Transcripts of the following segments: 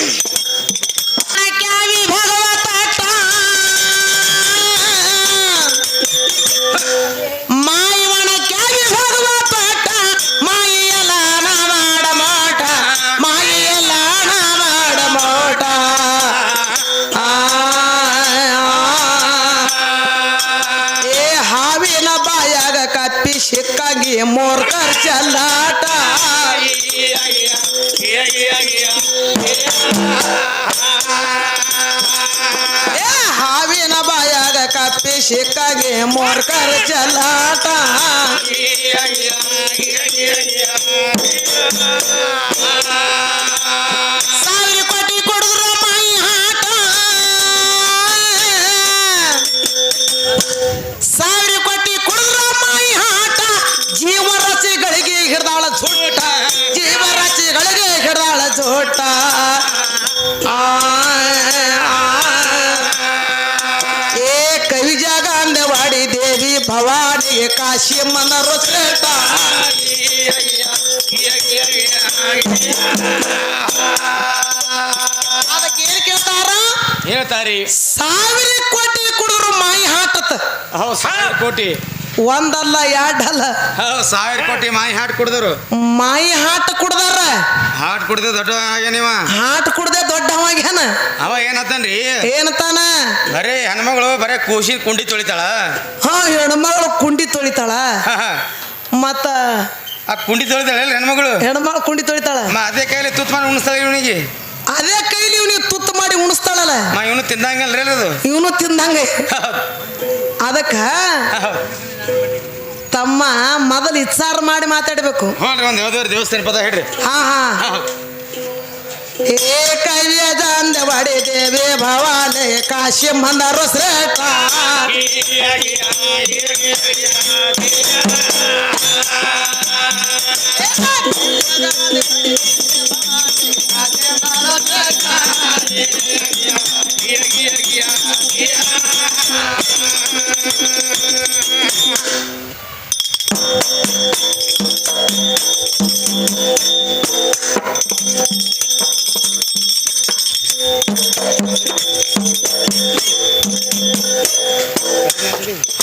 eight. ಶ್ರೇಷ್ಠ ಅದಕ್ಕೆ ಏನ್ ಕೇಳ್ತಾರ? ಹೇಳ್ತಾರಿ. ಸಾವಿರ ಕೋಟಿ ಕುಡಿದ್ರು ಮಾಯಿ ಹಾಕತ್ತ. ಹೌದು ಸಾವಿರ ಕೋಟಿ. ಒಂದಲ್ಲ ಎರಡಲ್ಲ. ಹೌದು ಸಾವಿರ ಕೋಟಿ ಮಾಯಿ ಹಾಟ್ ಕುಡ್ದರು. ಮಾಯಿ ಹಾಟ್ ಕುಡ್ದಾರ? ಹಾಟ್ ಕುಡ್ದು ದೊಡ್ಡ ಹಾಗೆ ನೀವ. ಹಾಟ್ ಕುಡ್ದೆ ದೊಡ್ಡವಾಗ್ಯಾನ ಅವ ಏನತ್ತಾನ್ರಿ ಏನತ್ತಾನ ಬರೇ ಹೆಣ್ಮಗಳು ಬರೇ ಕೂಸಿ ಕುಂಡಿ ತೊಳಿತಾಳ. ಹಾ ಹೆಣ್ಮಗಳು ಕುಂಡಿ ತೊಳಿತಾಳ. ಮತ್ತ ಆ ಕುಂಡಿ ತೊಳಿತಾಳ ಹೆಣ್ಮಗಳು? ಹೆಣ್ಮಗಳು ಕುಂಡಿ ತೊಳಿತಾಳ. ಮ ಅದೇ ಕೈಲಿ ತುತ್ತು ಮಾಡಿ ಉಣಿಸ್ತಾಳೆ ಇವನಿಗೆ? ಅದೇ ಕೈಲಿ ಇವನಿಗೆ ತುತ್ತು ಮಾಡಿ ಉಣಿಸ್ತಾಳಲ್ಲ. ಮ ಇವನು ತಿಂದಂಗಲ್ರಿ ಅದು? ಇವನು ತಿಂದಂಗೆ. ಅದಕ್ಕ ತಮ್ಮ ಮೊದಲು ಇಚ್ಚಾರ ಮಾಡಿ ಮಾತಾಡಬೇಕು. ಹ್ಞೂ ರೀ ಒಂದು ಯಾವ್ದಾದ್ರು ದೇವಸ್ಥಾನ ಪದ ಹೇಳ್ರಿ. ಹಾ ಹಾ. हे कैर्य जांदवाडे देवे भावाले काशी म्हणा रोसरेटा ಶ್ರೇಷ್ಠ ಸತ್ಯವಂತರ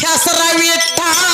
Kasaravita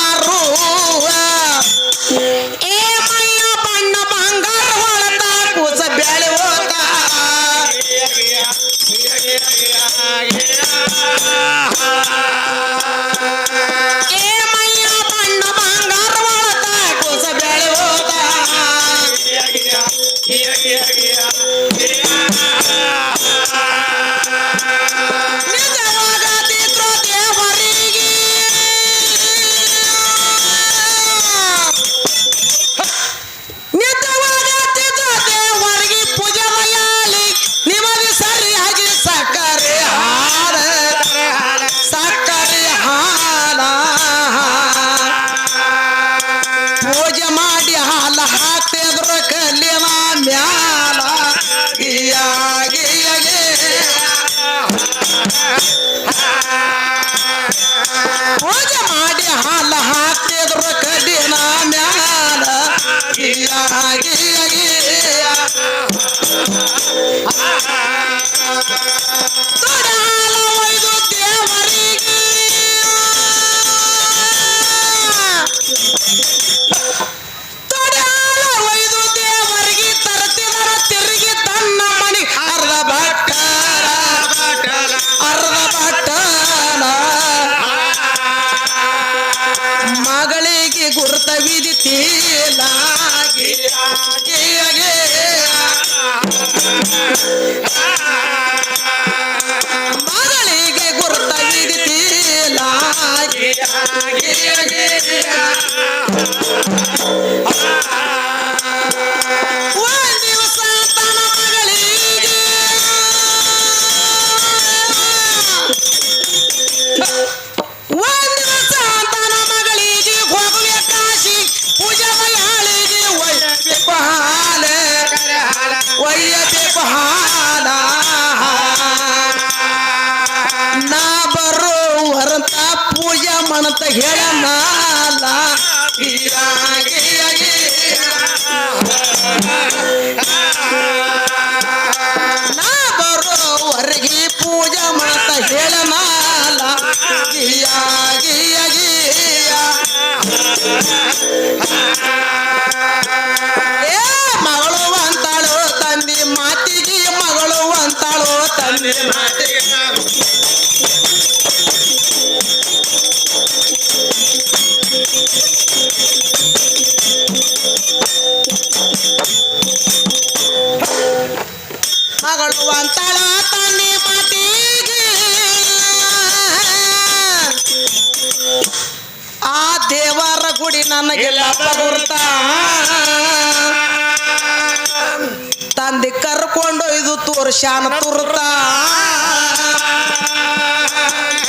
ಶಾನ ತುರ್ತ.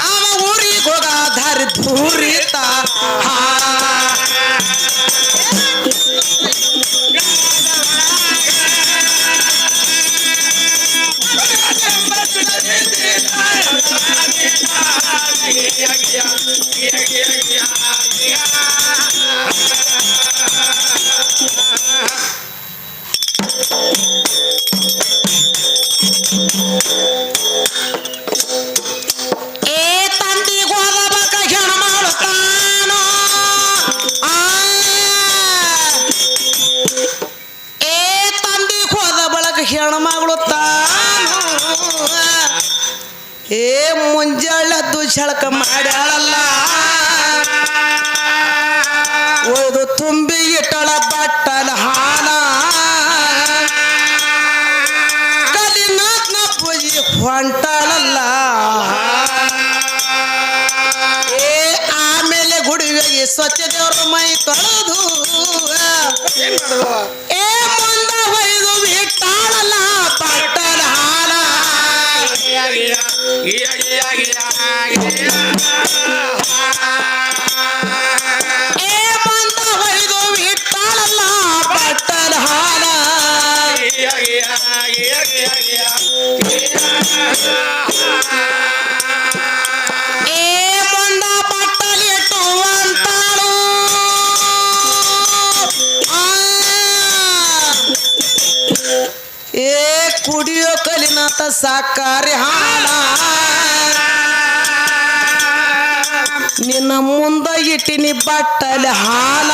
ಆಮ ಊರಿಗೋಗ ಧರಿ ಧೂರಿತ ಹಾ. ಸ್ವಚ್ಛ ದೇವ್ರ ಮೈ ತೊಳೆದು ಇಟ್ಟಿನಿ ಬಟ್ಟಲಿ ಹಾಲ.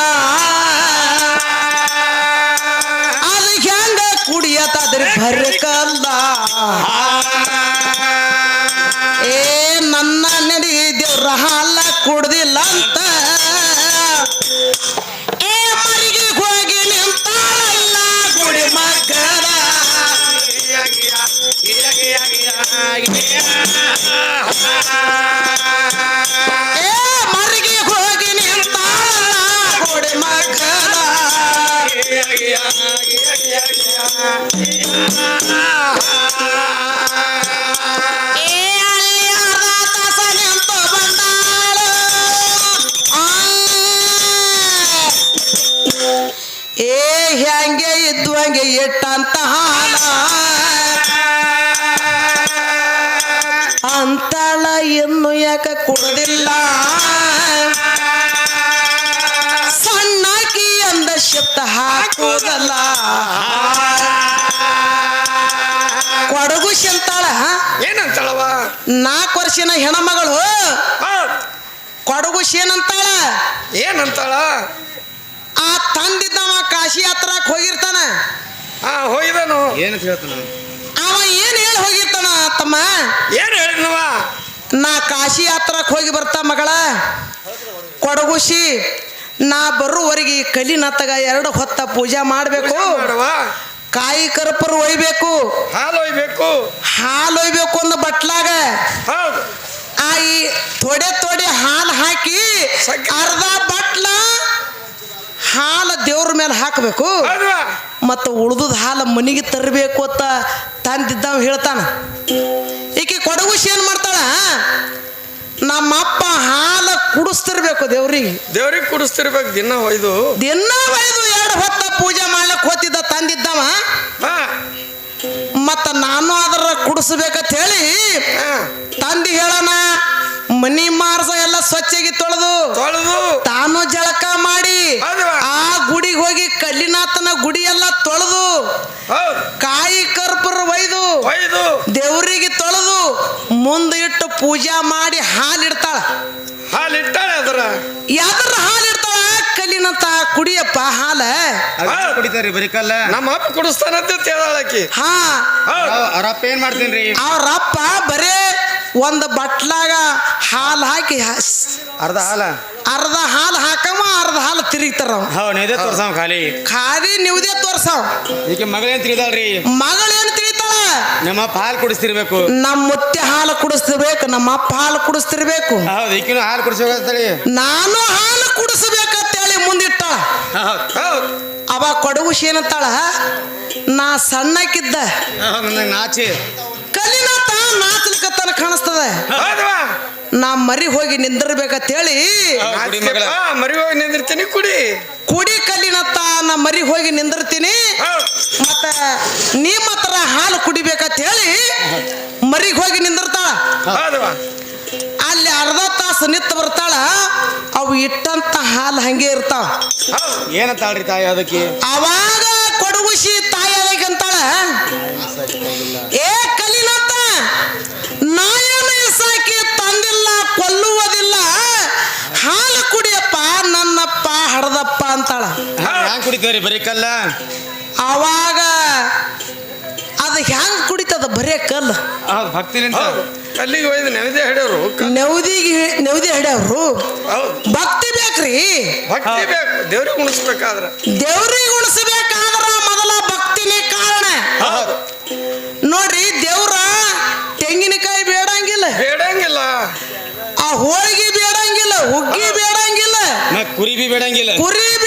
ಅದು ಹೆಂಗ ಕುಡಿಯತಾದ್ರಿ ಬರ್ಕಲ್ಲ ಏ ನನ್ನ ನಡಿ ದೇವ್ರ ಹಾಲ ಕುಡ್ದಿ ಅಂತಳ. ಇನ್ನು ಯಾಕ ಕುಡದಿಲ್ಲ? ಸಣ್ಣಕಿ ಅಂದ ಶಬ್ದ ಹಾಕೋದಲ್ಲ. ಕೊಡಗು ಶಂತಾಳ ಏನಂತಾಳವ? ನಾಲ್ಕು ವರ್ಷಿನ ಹೆಣಮಗಳು. ಕೊಡಗು ಏನಂತಾಳ ಏನಂತಾಳ? ಆ ತಂದಿದ್ದವ ಕಾಶಿ ಹತ್ರಕ್ಕೆ ಹೋಗಿರ್ತಾನೆ. ಆ ಹೋಗಿದನು. ಏನು ಹೇಳ್ತಾನ? ಅವ ಏನು ಹೇಳಿ ಹೋಗಿರ್ತಾನ ತಮ್ಮ? ಏನು ಹೇಳಿದ್ನವ? ನಾ ಕಾಶಿ ಯಾತ್ರಕ್ಕೆ ಹೋಗಿ ಬರ್ತಾ ಮಗಳ. ಕೊಡಗುಶಿ ನಾ ಬರುವವರೆಗೆ ಕಲಿ ನತ್ತಗ ಎರಡು ಹೊತ್ತ ಪೂಜೆ ಮಾಡಬೇಕು. ಕಾಯಿ ಕರಪರು ಒಯ್ಬೇಕು. ಹಾಲು ಒಯ್ಬೇಕು. ಹಾಲು ಒಯ್ಬೇಕು ಅಂದ ಬಟ್ಲಾಗ. ಹೌದು. ಆ ಈ ಹಾಲು ಹಾಕಿ ಅರ್ಧ ಬಟ್ಲ ಹಾಲು ದೇವ್ರ ಮೇಲೆ ಹಾಕಬೇಕು. ಮತ್ತು ಉಳ್ದದ ಹಾಲು ಮನೆಗೆ ತರಬೇಕು ಅಂತ ತಂದಿದ್ದವ ಹೇಳ್ತಾನ. ಈಕೆ ಕೊಡಗುಶಿ ಏನು ಮಾಡ್ತಾಳ? ನಮ್ಮಪ್ಪ ಹಾಲು ಕುಡಿಸ್ತಿರ್ಬೇಕು ದೇವ್ರಿಗೆ. ದೇವ್ರಿಗೆ ಕುಡಿಸ್ತಿರ್ಬೇಕು ದಿನ ಒಯ್ದು. ದಿನ ಒಯ್ದು ಎರಡು ಹೊತ್ತ ಪೂಜೆ ಮಾಡ್ಲಿಕ್ಕೆ ಹೋತಿದ್ದ ತಂದಿದ್ದವ. ಮತ್ತ ನಾನು ಅದರ ಕುಡಿಸ್ಬೇಕಂತ ಹೇಳಿ ತಂದಿ ಹೇಳೋಣ ಮನಿ ಮಾರ್ಸ ಎಲ್ಲ ಸ್ವಚ್ಛಗಿ ತೊಳೆದು ತೊಳೆದು ತಾನು ಜಳಕ ಮಾಡಿ ಆ ಗುಡಿಗೆ ಹೋಗಿ ಕಲ್ಲಿನಾಥನ ಗುಡಿ ಎಲ್ಲ ತೊಳೆದು ಹೌದು. ಕಾಯಿ ಕರ್ಪುರ ಒಯ್ದು ಒಯ್ದು. ದೇವರಿಗೆ ತೊಳೆದು ಮುಂದೆ ಇಟ್ಟು ಪೂಜಾ ಮಾಡಿ ಹಾಲಿಡ್ತಾಳ ಹಾಲಿಡ್ತಾಳೆ ಅದರ. ಯಾವ್ದ್ರ ಹಾಲಿಡ್ತಾಳ ಕಲ್ಲಿನಂತ ಕುಡಿಯಪ್ಪ ಹಾಲ. ಕುಡಿತಾರಿ ಕುಡಿತಾರಿ ಬರಿಕಲ್ಲ ನಮ್ಮ ಅಪ್ಪ ಕುಡಿಸ್ತಾನಂತ ಹೇಳಾಕಿ ಹಾ. ಅವ್ರಪ್ಪ ಏನ್ ಮಾಡ್ತೀನಿ ಅವ್ರಪ್ಪ ಬರೇ ಒಂದು ಬಟ್ಲಾಗ ಹಾಲು ಹಾಕಿ ಅರ್ಧ ಹಾಲ. ಅರ್ಧ ಹಾಲು ಹಾಕಮ್ಮ ಅರ್ಧ ಹಾಲು ತಿರುಗ್ತಾರ ಹೌದು ಹೌ ತೋರ್ಸಾವ ಖಾಲಿ. ಖಾಲಿ ನೀವದೇ ತೋರ್ಸಾವ್. ಈಗ ಮಗಳೇನ್ ತಿಳಿದಾಳ್ರಿ ಮಗಳೇನು ತಿಳಿತಾಳ ನಮ್ಮಪ್ಪ ಹಾಲು ಕುಡಿಸ್ತಿರ್ಬೇಕು. ನಮ್ಮ ಮುತ್ತೆ ಹಾಲು ಕುಡಿಸ್ತಿರ್ಬೇಕು ನಮ್ಮ ಅಪ್ಪ ಹಾಲು ಕುಡಿಸ್ತಿರ್ಬೇಕು. ಹೌದು ಈಕಿನೂ ಹಾಲು ಕುಡಿಸ್ಬೇಕಂತೇಳಿ. ನಾನು ಹಾಲು ಕುಡಿಸ್ಬೇಕಂತೇಳಿ ಹೇಳಿ ಮುಂದಿಟ್ಟ ಅವ ಕೊಡಗು ಏನಂತಾಳ ನಾ ಸಣ್ಣಕ್ಕಿದ್ದ. ನಾಚೆ. ಕಲಿನ ತಾ ನಾಚಿ ಕಲಿನಾಥ ಕಾಣಿಸ್ತದೆ. ಹೌದವಾ? ನಾ ಮರಿ ಹೋಗಿ ನಿಂದಿರ್ಬೇಕಂತ ಹೇಳಿ. ಮರಿ ಹೋಗಿ ನಿಂದಿರ್ತೀನಿ ಕುಡಿ. ಕುಡಿ ಕಲ್ಲಿನತ್ತ ನಾ ಮರಿ ಹೋಗಿ ನಿಂದಿರ್ತೀನಿ. ಮತ್ತ ನಿಮ್ಮ ಹತ್ರ ಹಾಲು ಕುಡಿಬೇಕಂತ ಹೇಳಿ ಮರಿಗೆ ಹೋಗಿ ನಿಂದಿರ್ತಾಳ. ಹೌದವಾ? ಅಲ್ಲಿ ಅರ್ಧ ತಾಸು ನಿತ್ತು ಬರ್ತಾಳ ಅವು ಇಟ್ಟಂತ ಹಾಲು ಹಂಗೆ ಇರ್ತಾವ. ಏನಂತಾಳ್ರಿ ತಾಯಿ ಅದಕ್ಕೆ? ಅವಾಗ ಕೊಡುಗುಶಿ ತಾಯಿ ಅಂತಾಳ. ಏ ಹ್ಯಾಂಗ್ ಬರೀ ಬರಿಕಲ್ಲ ಅವಾಗ ಅದು ಹೆಂಗ್ ಕುಡಿತದ? ಬರೇ ಕಲ್ಲು. ಹೌದು ಭಕ್ತಿಲಿಂದ. ಕಲ್ಲಿಗೆ ಒಯ್ದು ನೆನದೇ ಹಿಡಿಯೋರು ನೆವದಿಗೆ ನೆವದಿ ಹಿಡ್ಯಾವ್ರು. ಹೌದು. ಭಕ್ತಿ ಬೇಕ್ರಿ. ಭಕ್ತಿ ಬೇಕು. ದೇವ್ರಿಗೆ ಉಣಿಸ್ಬೇಕಾದ್ರೆ. ದೇವ್ರಿಗೆ ಉಣಿಸ್ಬೇಕಾದ್ರ ಮೊದಲ ಭಕ್ತಿನೇ ಕಾರಣ. ಹೌದು. ನೋಡ್ರಿ ದೇವ್ರ ತೆಂಗಿನಕಾಯಿ ಬೇಡಂಗಿಲ್ಲ. ಬೇಡಂಗಿಲ್ಲ. ಆ ಹೋಳಿಗೆ ಬೇಡಂಗಿಲ್ಲ ಹುಗ್ಗಿ ಬೇಡಂಗಿಲ್ಲ. ನಾ ಕುರಿ ಬಿ ಬೇಡಂಗಿಲ್ಲ. ಕುರಿ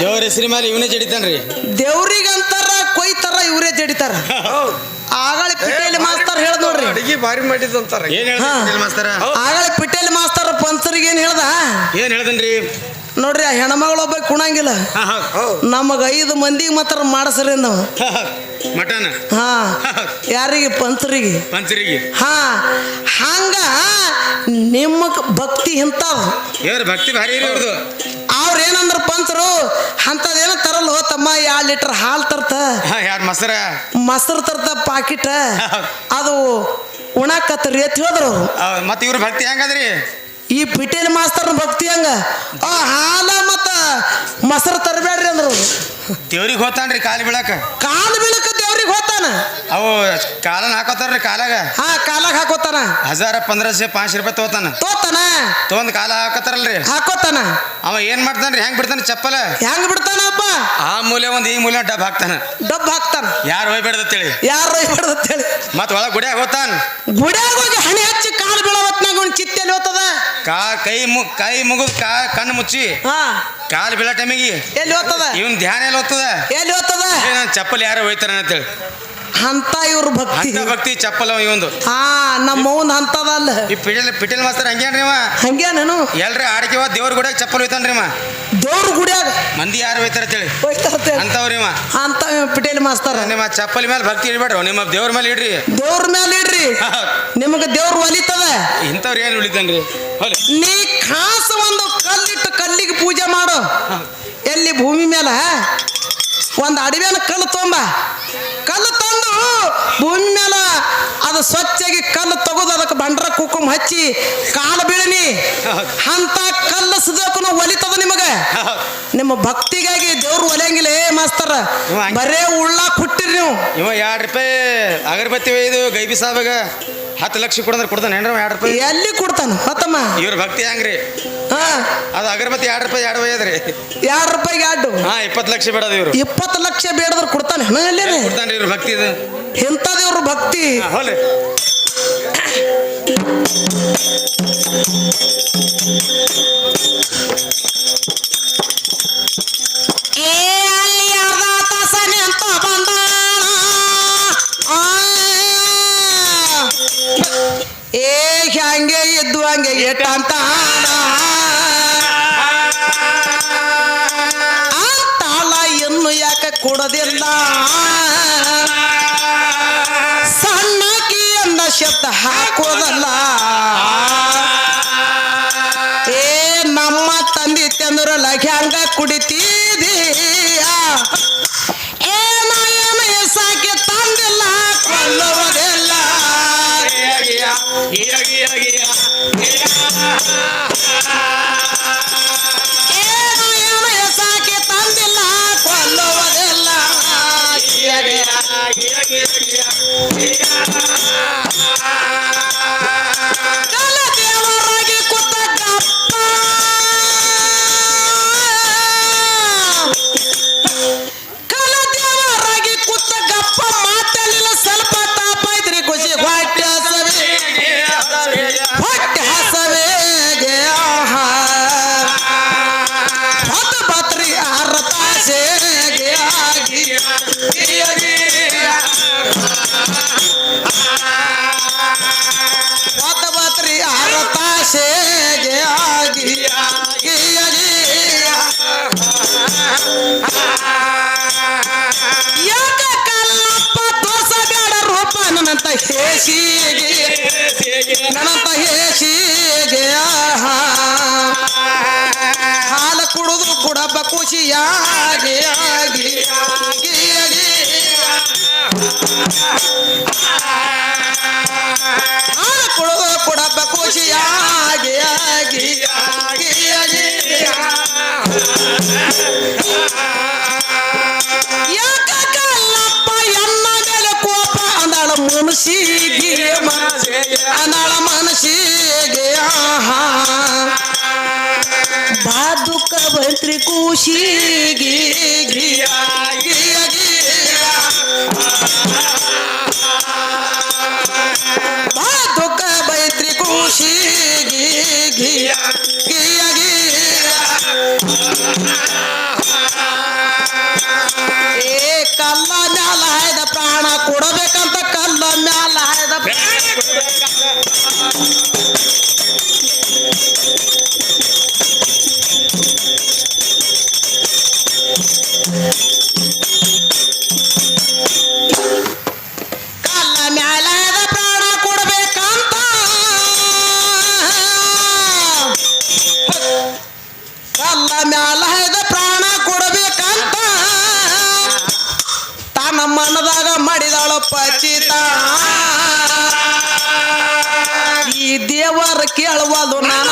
ದೇವ್ರ ಹೆಸರಿ ಮೇಲೆ ಇವನೇ ಜಡಿತಾನ್ರಿ. ದೇವ್ರಿಗಂತಾರ ಕೊಯ್ತಾರ ಇವರೇ ಜಡಿತಾರ. ಹೌದು. ಆಗಳ ಪಿಟೇಲಿ ಮಾಸ್ತರ್ ಹೇಳ್ದ ನೋಡ್ರಿ. ಅಡಿಗೆ ಭಾರಿ ಮಾಡಿದಂತಾರ ಏನ್ ಮಾಸ್ತರ? ಆಗಳ ಪಿಟೇಲ್ ಮಾಸ್ತರ್ ಪಂಚರಿಗೆ ಏನ್ ಹೇಳ್ದ? ಏನ್ ಹೇಳ್ದನ್ರಿ? ನೋಡ್ರಿ ಆ ಹೆಣ್ಮಗಳೊಬ್ಬ ಕುಣಂಗಿಲ್ಲ. ಹಾ ಹೌದು ಹೌದು. ನಮಗ ಐದು ಮಂದಿಗೆ ಮಾತ್ರ ಮಾಡಸ್ರಿ ನಾವು ಮಟನ್? ಹಾ. ಯಾರಿಗೆ? ಪಂಚರಿಗೆ. ಪಂಚರಿಗೆ. ಹಾ. ಹಂಗ ನಿಮ್ಮ ಭಕ್ತಿ ಏವ್ರ ಭಕ್ತಿ ಭಾರಿ ಅವ್ರ ಏನಂದ್ರ ಪಂಚರು ಅಂತದೇನ ತರಲ್ಲ ಹೋತಮ್ಮ ಎರಡು ಲೀಟರ್ ಹಾಲು ತರ್ತ. ಯಾರು ಮೊಸರ? ಮೊಸರು ತರ್ತ ಪಾಕಿಟ. ಅದು ಉಣಾಕತ್ರಿ ಅಂತ ಹೇಳಿದ್ರು ಮತ್ತೆ ಇವ್ರ ಭಕ್ತಿ ಹೆಂಗದ್ರಿ? ಈ ಪಿಟೇಲ್ ಮಾಸ್ತರ್ನ ಭಕ್ತಿ ಹಂಗ? ಆ ಹಾಲ ಮತ್ತ ಮೊಸರು ತರಬೇಡ್ರಿ ಅಂದ್ರು. ದೇವ್ರಿಗೆ ಹೋತಾನ್ರಿ ಕಾಲು ಬೀಳಕ. ಕಾಲು ಬೀಳಕ ದೇವ್ರಿಗೆ ಹೋತಾನ ಅವು ಕಾಲನ್ ಹಾಕೋತಾರ್ರಿ ಕಾಲಾಗ. ಹಾ ಕಾಲಾಗ ಹಾಕೋತಾನ. ಹಜಾರ ಪಂದ್ರಸೆ ಪಾಂಚ್ ರೂಪಾಯಿ ತಗೋತಾನ. ತೋತಾನ? ತೊಗೊಂಡ್ ಕಾಲ ಹಾಕೋತಾರಲ್ರಿ. ಹಾಕೋತಾನ? ಅವ ಏನ್ ಮಾಡ್ತಾನ್ರಿ? ಹೆಂಗ್ ಬಿಡ್ತಾನ ಚಪ್ಪಲ? ಹೆಂಗ್ ಬಿಡ್ತಾನಪ್ಪ? ಆ ಮೂಲೆ ಒಂದು ಈ ಮೂಲೆ ಡಬ್ ಹಾಕ್ತಾನ. ಡಬ್ ಹಾಕ್ತಾನ. ಯಾರು ಹೋಗ್ಬೇಡ್ದತ್ತೇಳಿ ಯಾರು ಹೇಳಿ ಮತ್ ಒಳಗ ಗುಡಿಯಾಗ ಹೋತಾನ ಗುಡಿಯಾಗ ಹೋಗಿ ಹಣಿ ಹಚ್ಚಿ ಕಾಲು ಬೀಳವತ್ನಾಗ ಒಂದು ಚಿತ್ತೆಲ್ಲಿ ಹೋಗ್ತದ? ಕಾ ಕೈ ಮು ಕೈ ಮುಗಿದ್ ಕಾ ಕಣ್ಣು ಮುಚ್ಚಿ. ಹಾ. ಕಾಲ್ ಬೀಳೋ ಟೈಮಿಗೆ ಎಲ್ಲಿ ಹೋಗ್ತದ? ಇವನ್ ಧ್ಯಾನ ಎಲ್ಲಿ ಹೋಗ್ತದ? ಎಲ್ಲಿ ಹೋಗ್ತದ? ಚಪ್ಪಲ್ ಯಾರು ಹೋಯ್ತಾರ ಅಂತೇಳಿ ಅಂತ ಇವ್ರ ಭಕ್ತಿ. ಅಂತ ಭಕ್ತಿ ಚಪ್ಪಲ್ ಇವಂದು. ಹಾ ನಮ್ಮ ಮೌನ್ ಅಂತದಲ್ಲ ಈ ಪಿಟಲ್ ಪಿಟಲ್ ಮಾಸ್ತರ್ ಹಂಗೇನ್ರಿ ಅವ? ಹಂಗೇನೇನು ಎಲ್ರಿ ಆಡಿಕೆವ ದೇವ್ರ ಗುಡಿಯಾಗ ಚಪ್ಪಲ್ ಹೋಯ್ತಾನ್ರಿ ಅವ? ದೇವ್ರ ಗುಡಿಯಾಗ? ಮಂದಿ ಯಾರು ಹೋಯ್ತಾರ ಅಂತೇಳಿ? ಅಂತವ್ರಿ ಅವ. ಅಂತ ಪಿಟೇಲಿ ಮಾಸ್ತರ್. ನಿಮ್ಮ ಚಪ್ಪಲಿ ಮೇಲೆ ಭಕ್ತಿ ಇಡ್ಬೇಡ್ರಿ ನಿಮ್ಮ ದೇವ್ರ ಮೇಲೆ ಇಡ್ರಿ. ದೇವ್ರ ಮೇಲೆ ಇಡ್ರಿ. ನಿಮಗೆ ದೇವ್ರ ಒಲಿತದ? ಇಂಥವ್ರು ಏನು ಉಳಿತಾನ್ರಿ ನೀ ಖಾಸ ಒಂದು ಕಲ್ಲಿಟ್ಟು ಕಲ್ಲಿಗೆ ಪೂಜೆ ಮಾಡು. ಎಲ್ಲಿ ಭೂಮಿ ಮೇಲೆ ಒಂದು ಅಡವಿನ ಕಲ್ಲು ತೊಂಬ. ಕಲ್ಲು ತಂದು ಭೂಮಿ ಮೇಲ ಅದು ಸ್ವಚ್ಛಾಗಿ ಕಲ್ಲು ತೆಗೆದು ಅದಕ್ಕೆ ಬಂಡ್ರ ಕುಕುಮ ಹಚ್ಚಿ ಕಾಲು ಬೀಳನಿ. ಅಂತ ಕಲ್ಲು ಸುದಕ್ಕೂ ಒಲಿತದ ನಿಮಗೆ. ನಿಮ್ಮ ಭಕ್ತಿಗಾಗಿ ದೇವ್ರು ಒಲೆಯಂಗಿಲ್ಲ. ಏ ಮಾಸ್ತರ ಬರೇ ಉಳ್ಳ ಕುಟ್ಟಿರಿ ನೀವು. ಇವ ಎರಡು ರೂಪಾಯಿ ಅಗರಬತ್ತಿ ಒಯ್ದು ಗೈಬಿ ಸಾಬಾಗ. ಹತ್ತು ಲಕ್ಷ ಕೊಡಂದ್ರೆ ಕೊಡ್ತಾನೆ ಏನ್ರ ಎರಡು ರೂಪಾಯಿ? ಎಲ್ಲಿ ಕೊಡ್ತಾನ? ಮತ್ತಮ್ಮ? ಇವ್ರ ಭಕ್ತಿ ಹೆಂಗ್ರಿ? ಹಾ. ಅದು ಅಗರಬತ್ತಿ ಎರಡು ರೂಪಾಯಿ ಎರಡು ಒಯ್ಯದ್ರಿ ಎರಡು ರೂಪಾಯಿಗೆ ಎರಡು. ಹಾ ಇಪ್ಪತ್ತು ಲಕ್ಷ ಬೇಡದ ಇವ್ರು. ಇಪ್ಪತ್ತು ಲಕ್ಷ ಬೇಡದ್ರ ಕೊಡ್ತಾನೆ ಎಲ್ಲಿ ಕೊಡ್ತಾನೆ ಇವ್ರ ಭಕ್ತಿ ಇದು. ಇಂಥದೇವ್ರ ಭಕ್ತಿ. ಹಾ, ಏ ಅಲ್ಲಿ ಅರ್ಧ ಏ ಹ್ಯಾಂಗೆ ಇದ್ದು ಹಂಗೆ ಆ ತಾಳ ಯಾಕೆ ಕೊಡೋದಿಲ್ಲ? ಸಣ್ಣಕಿಯನ್ನ ಶಬ್ದ ಹಾಕೋದಲ್ಲ. ಏ ನಮ್ಮ ತಂದಿ ತಂದ್ರಲ್ಲ, ಹ್ಯಾಂಗ ಕುಡಿತೀದೀಯ ಅಂದಾಳ ಮನಸ್ಸಿಗೆ ಅಂದಾಳ ಮನಸ್ಸಿಗೆ ಆಹಾ ಬಾದುಕ ಬಂತ್ರಿ ಖುಷಿಗೆ ಗಿಯ ಗಿಯ ಗಿಯ. ಬಾದುಕ ಬೈತ್ರಿ ಖುಷಿಗೆ ಗಿಯ ಗಿಯ ಪಚಿತ ಈ ದೇವರ ಕೇಳುವುದು ನನ್ನ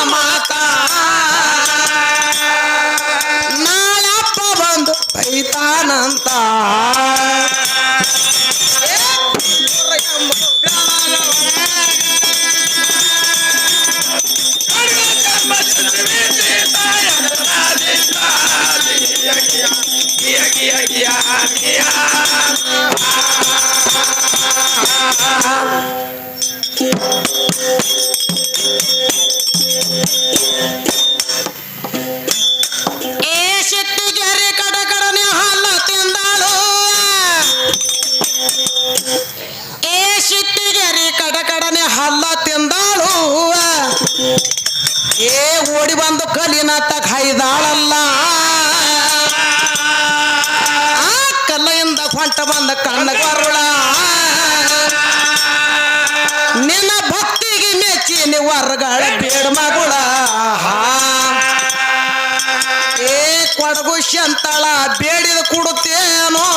ಶಂತಳ ಬೇಡಿದ ಕೊಡುತ್ತೇನೋ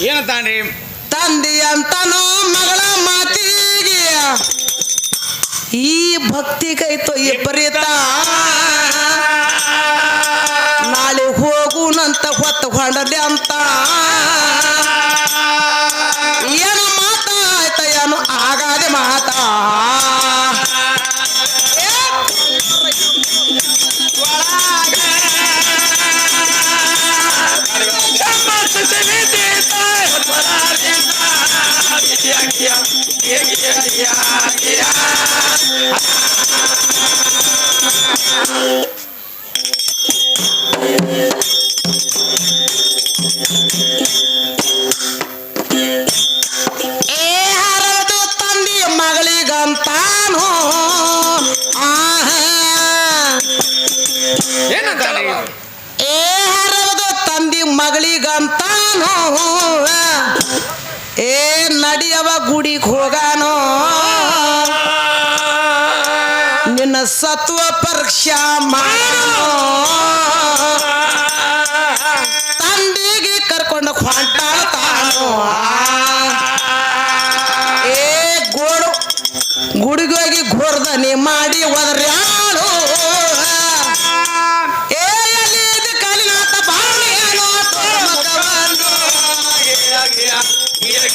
ಏನು ತಾಂಡಿ ತಂದಿ ಅಂತನೋ ಮಗಳ ಮಾತಿಗೆ ಈ ಭಕ್ತಿ ಕೈತೋ ಈ ಪರಿತ ನಾಳೆ ಹೋಗುನಂತ ಹೊತ್ತು ಹೊಂಡದೆ ಅಂತ. ಯಾವ ಗುಡಿಗೆ ಹೋಗಾನೋ? ನಿನ್ನ ಸತ್ವ ಪರೀಕ್ಷಾ ಮಾಡೋ? ತಂದಿಗೆ ಕರ್ಕೊಂಡು ಹೊಂಟಾಳ್ತಾನೋ ಏ ಗೋಡು ಗುಡಿಗೋಗಿ ಘೋರ್ದನಿ ಮಾಡಿ ಒದ್ರ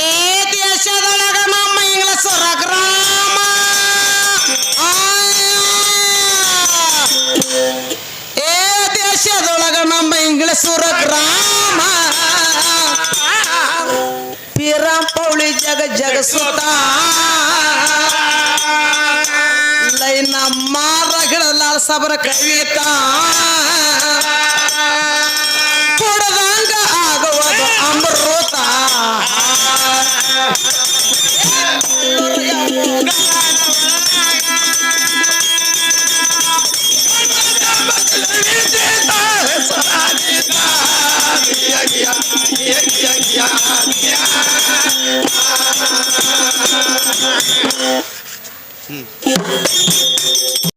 ಈ ದೇಶದೊಳಗ ನಮ್ಮ ಇಂಗ್ಲಸ್ ರಗ್ರಾಮ ಏ ದೇಶದೊಳಗ ನಮ್ಮ ಇಂಗ್ಲಸೂರ ಗ್ರಾಮ ಪೀರಾಮ್ ಪೌಳಿ ಜಗ ಜಗ ಸುತ. ಲೈ ನಮ್ಮ ರಗಳ ಸಬರ ಕವಿತಾ. うん。